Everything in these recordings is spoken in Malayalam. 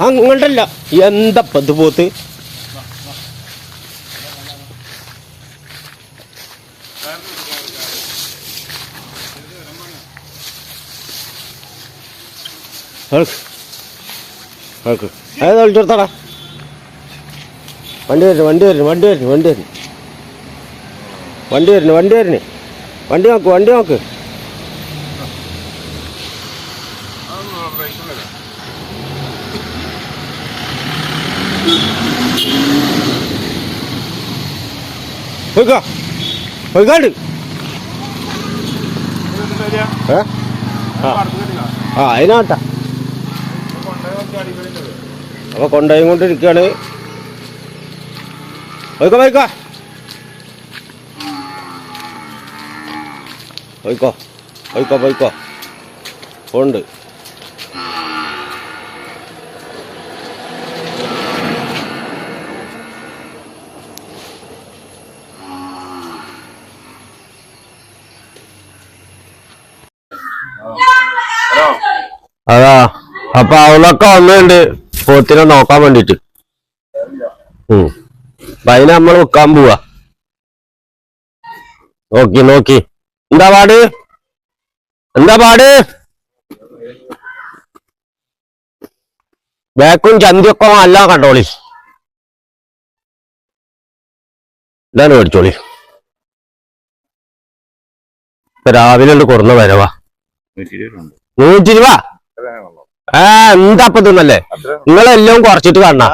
അങ്ങോട്ടല്ല എന്താ പത്ത് പോത്ത് ടാ വണ്ടി വരുന്നു വണ്ടി വരുന്നു വണ്ടി വരുന്നു വണ്ടി വരുന്നു. വണ്ടി വരുന്നു വണ്ടി വരുന്നു. വണ്ടി നോക്ക് വണ്ടി നോക്ക്. പോയിക്കോ. പോയിക്കാണ്ട്. ഏ? ആ. അതിനാട്ടാ. അപ്പൊ കൊണ്ടുപോയി കൊണ്ടിരിക്കുകയാണ് പോയിക്കോ പോയിക്കോ. പോയിക്കോ പോയിക്കോ പോയിക്കോ. പോണ്ട് അതാ അപ്പൊ അവളൊക്കെ വന്നുണ്ട് പോത്തിനെ നോക്കാൻ വേണ്ടിട്ട്. ഉം. അപ്പൊ അതിന് നമ്മൾ വെക്കാൻ പോവാ. നോക്കി നോക്കി. എന്താ പാട്? എന്താ പാട്? ബാക്കും ചന്തിയൊക്കെ അല്ല കണ്ടോളി. ഇതാണ് മേടിച്ചോളി. രാവിലെ ഉണ്ട് കുറഞ്ഞ വരവാ നൂറ്റി രൂപ ആ എന്താ ഇപ്പൊ തിന്നല്ലേ? നിങ്ങളെല്ലാം കുറച്ചിട്ട് കാണാ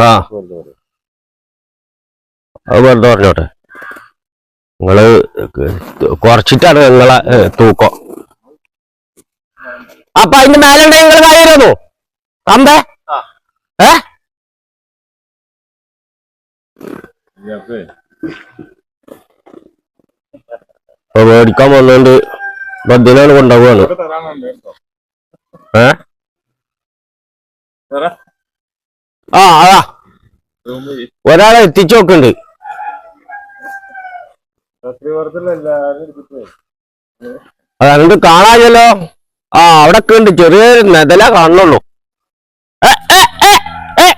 ആ. അത് വെറുതെ പറഞ്ഞോട്ടെ. നിങ്ങൾ കുറച്ചിട്ടാണ് നിങ്ങളെ ഏ, തൂക്കം. അപ്പൊ അതിന്റെ മേലെ നിങ്ങൾ കാര്യമായിരുന്നു കമ്പേ ഏ? അപ്പൊ മേടിക്കാൻ വന്നോണ്ട് ബദ്ധിനാണ് കൊണ്ടുപോവാണ്. ഏ? ആ അതാ. ഒരാളെ എത്തിച്ചു നോക്കുന്നുണ്ട് അതുകൊണ്ട് കാണാഞ്ഞല്ലോ? ആ അവിടെ ഒക്കെ ഉണ്ട് ചെറിയൊരു നെതല ഏ.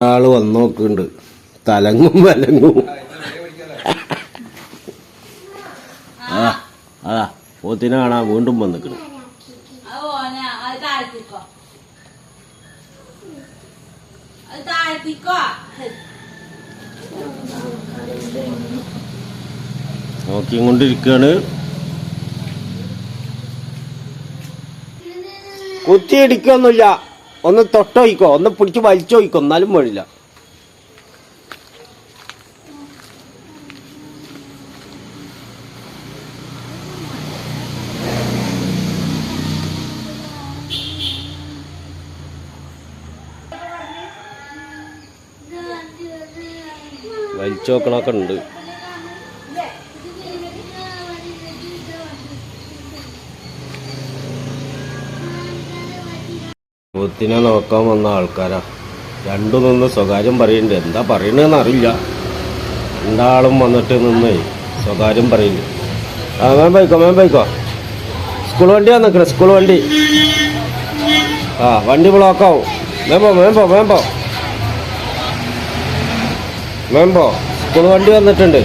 ആൾ വന്നു നോക്കുന്നുണ്ട് തലങ്ങും വലങ്ങും ആ അതാ പോത്തിനെ കാണാൻ വീണ്ടും വന്നിക്കണ്. താഴ്ത്തിക്കോ. നോക്കിക്കൊണ്ടിരിക്കുകയാണ് കുത്തിയിടിക്കൊന്നുമില്ല. ഒന്ന് തൊട്ടോയിക്കോ ഒന്ന് പിടിച്ച് വലിച്ചോയിക്കോ എന്നാലും വേണില്ല വലിച്ചോക്കണൊക്കെ ഉണ്ട്. പോത്തിനെ നോക്കാൻ വന്ന ആൾക്കാരാ. രണ്ടു നിന്ന് സ്വകാര്യം പറയുന്നുണ്ട് എന്താ പറയണെന്ന് അറിയില്ല. രണ്ടാളും വന്നിട്ട് നിന്ന് സ്വകാര്യം പറയുന്നു ആ മേം പോയിക്കോ മേം പോയിക്കോ. സ്കൂൾ വണ്ടിയാ നിൽക്കണേ സ്കൂൾ വണ്ടി. ആ വണ്ടി ബ്ലോക്കാവും മേമ്പോ മേമ്പോ മേമ്പോ മേമ്പോ സ്കൂൾ വണ്ടി വന്നിട്ടുണ്ട്.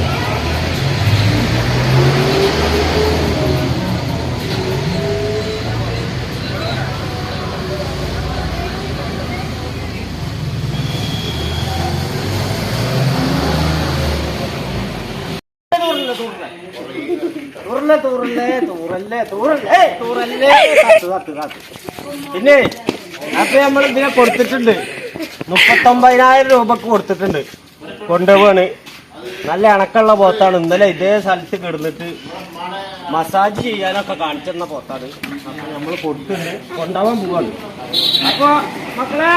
പിന്നെ അപ്പൊ നമ്മൾ ഇതിനെ കൊടുത്തിട്ടുണ്ട്. മുപ്പത്തൊമ്പതിനായിരം രൂപക്ക് കൊടുത്തിട്ടുണ്ട്. കൊണ്ടുപോവാണ്. നല്ല അണക്കുള്ള പോത്താണ്. ഇന്നലെ ഇതേ സ്ഥലത്ത് കിടന്നിട്ട് മസാജ് ചെയ്യാനൊക്കെ കാണിച്ചെന്ന പോത്താണ്. അപ്പൊ നമ്മൾ കൊടുത്തിട്ടുണ്ട് കൊണ്ടുപോകാൻ പോവാണ്. അപ്പൊ മക്കളെ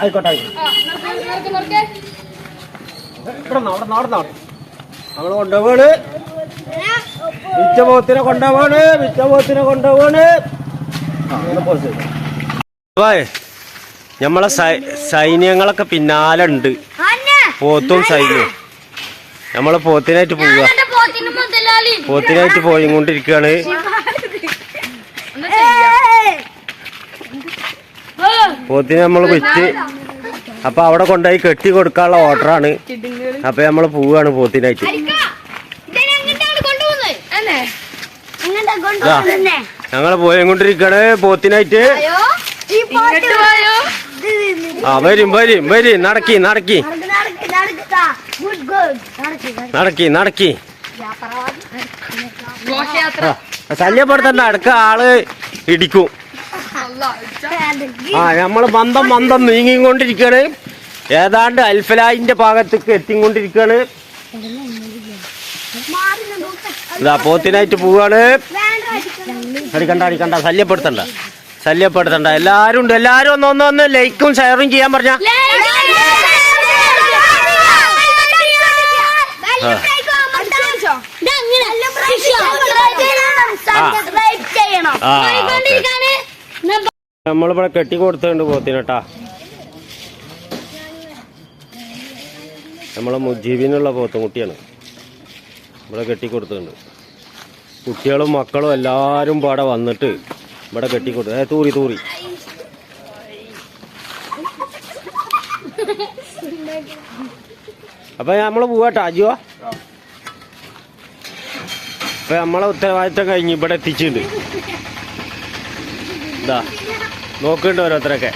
ആയിക്കോട്ടെ ഇവിടെ അവിടെ നമ്മൾ കൊണ്ടുപോവാണ്. വിറ്റ കൊണ്ടുപോണ് കൊണ്ടുപോവാണ് കൊണ്ടുപോണ്. നമ്മളെ സൈന്യങ്ങളൊക്കെ പിന്നാലെ ഉണ്ട്. പോത്തും സൈന്യവും നമ്മൾ പോത്തിനായിട്ട് പോവുക. പോത്തിനായിട്ട് പോയി കൊണ്ടിരിക്കുകയാണ് പോത്തിന് പോത്തിനെ നമ്മൾ വിറ്റ് അപ്പൊ അവിടെ കൊണ്ടുപോയി കെട്ടി കൊടുക്കാനുള്ള ഓർഡറാണ് അപ്പൊ നമ്മൾ പോവുകയാണ് പോത്തിനായിട്ട് ഇതാ, ഞങ്ങൾ പോയിക്കൊണ്ടിരിക്കുകയാണ് പോത്തിനായിട്ട്. ആ വരും വരും വരും. നടക്കി നടക്കി. നടക്കി നടക്കി ശല്യപ്പെടുത്തണ്ട അടുക്ക ആൾ ഇടിക്കും. ആ നമ്മൾ മന്ദം മന്ദം നീങ്ങിക്കൊണ്ടിരിക്കാണ്. ഏതാണ്ട് അൽഫലായിന്റെ ഭാഗത്തേക്ക് എത്തിക്കൊണ്ടിരിക്കാണ്. പോത്തിനായിട്ട് പോവാണ്. അടിക്കണ്ട അടിക്കണ്ട ശല്യപ്പെടുത്തണ്ട ശല്യപ്പെടുത്തണ്ട എല്ലാരും ഉണ്ട് എല്ലാരും ഒന്ന് ഒന്ന് ഒന്ന് ലൈക്കും ഷെയറും ചെയ്യാൻ പറഞ്ഞ നമ്മളിവിടെ കെട്ടി കൊടുത്തുണ്ട് പോത്തിനട്ടാ നമ്മളെ മുജീബിനുള്ള പോത്തൻകുട്ടിയാണ് ഇവിടെ കെട്ടി കൊടുത്തിട്ടുണ്ട് കുട്ടികളും മക്കളും എല്ലാവരും പാടെ വന്നിട്ട് ഇവിടെ കെട്ടി കൊടുത്തു ഏ തൂറി തൂറി. അപ്പൊ നമ്മൾ പോവാട്ടോ അജു അപ്പൊ നമ്മളെ ഉത്തരവാദിത്തം കഴിഞ്ഞ് ഇവിടെ എത്തിച്ചിട്ടുണ്ട്. ഇതാ നോക്കുന്നുണ്ട് ഓരോരുത്തരൊക്കെ.